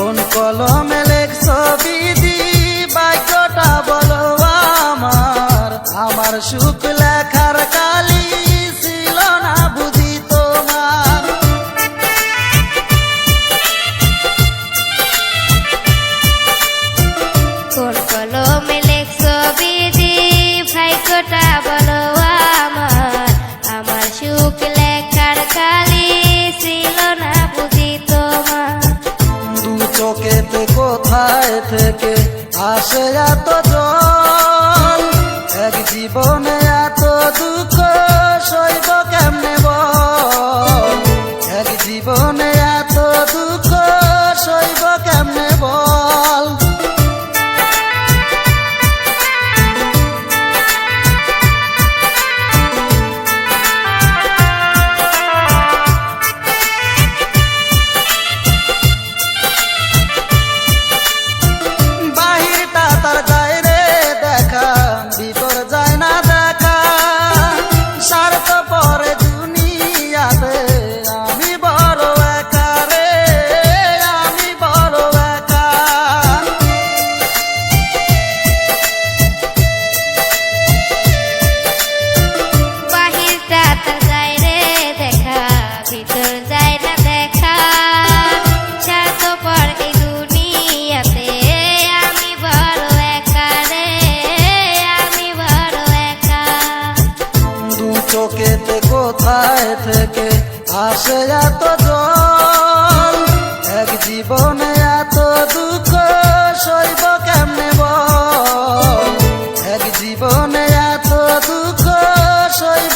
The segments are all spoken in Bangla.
কোন কলমে লেখছো বিধি? বাক্যটা বলো আমার। আমার সুখ লেখার কাজ চোখেতে কোথায় থেকে আসে এত জল? এক জীবনে আ কোথায় থেকে আসে এত জল? এক জীবনে এত দুঃখ সইব কেমনে বল? এক জীবনে এত দুঃখ সইব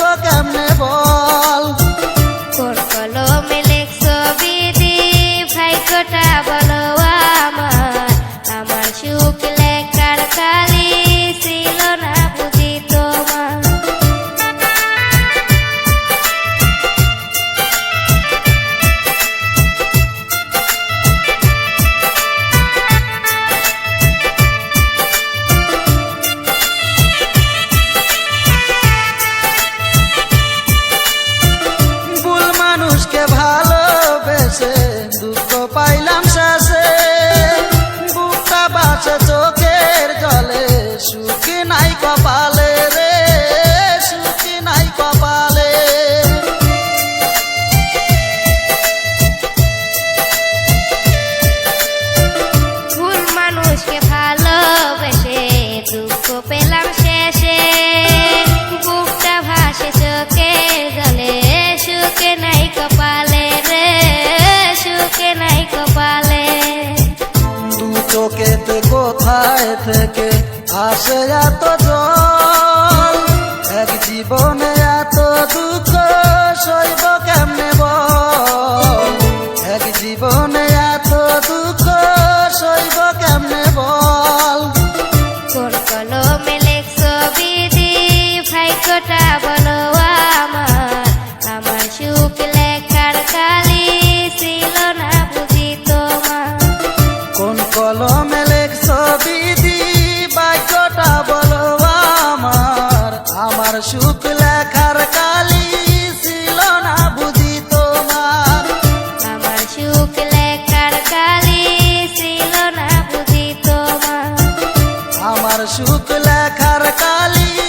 কপালে রে সুখী নাই কপালে। ভুল মানুষকে ভালোবেসে দুঃখ পেলাম শেষে। আসে জল এক জীবনে এত দুঃখ সইব বুক লেখার কালী